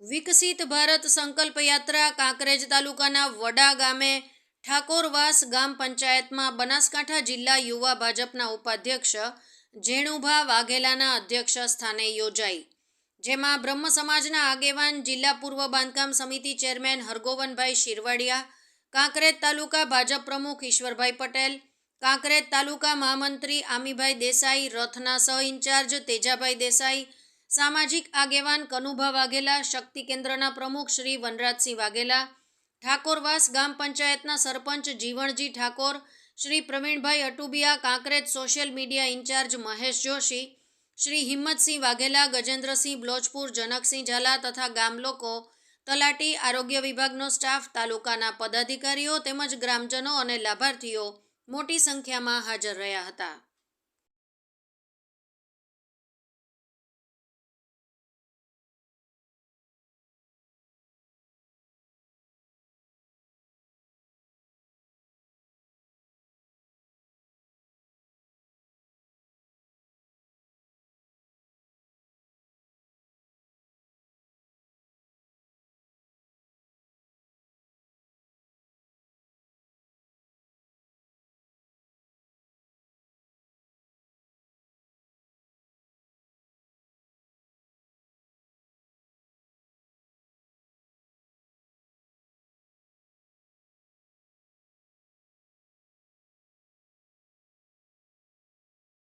વિકસિત ભારત સંકલ્પ યાત્રા કાંકરેજ તાલુકાના વડા ગામે ઠાકોરવાસ ગામ પંચાયતમાં બનાસકાંઠા જિલ્લા યુવા ભાજપના ઉપાધ્યક્ષ જેણુભા વાઘેલાના અધ્યક્ષ સ્થાને યોજાઈ, જેમાં બ્રહ્મ સમાજના આગેવાન જિલ્લા પૂર્વ બાંધકામ સમિતિ ચેરમેન હરગોવનભાઈ શિરવાડિયા, કાંકરેજ તાલુકા ભાજપ પ્રમુખ ઈશ્વરભાઈ પટેલ, કાંકરેજ તાલુકા મહામંત્રી આમીભાઈ દેસાઈ, રથના સહ ઇન્ચાર્જ તેજાભાઈ દેસાઈ સામાજિક આગેવાન કનુભા વાઘેલા, શક્તિ કેન્દ્રના પ્રમુખ શ્રી વનરાજસિંહ વાઘેલા ઠાકોરવાસ ગામ પંચાયતના sarpanch Jivanji Thakor, Shri Pravinbhai Atubiya, Kankrej social media in charge Mahesh Joshi, Shri Himmatsinh Vaghela, Gajendrasinh Blochpur Janaksinh Zala તથા ગામ લોકો, તલાટી આરોગ્ય વિભાગનો સ્ટાફ, તાલુકાના પદાધિકારીઓ તેમજ ગ્રામજનો અને લાભાર્થીઓ મોટી સંખ્યામાં હાજર રહ્યા હતા.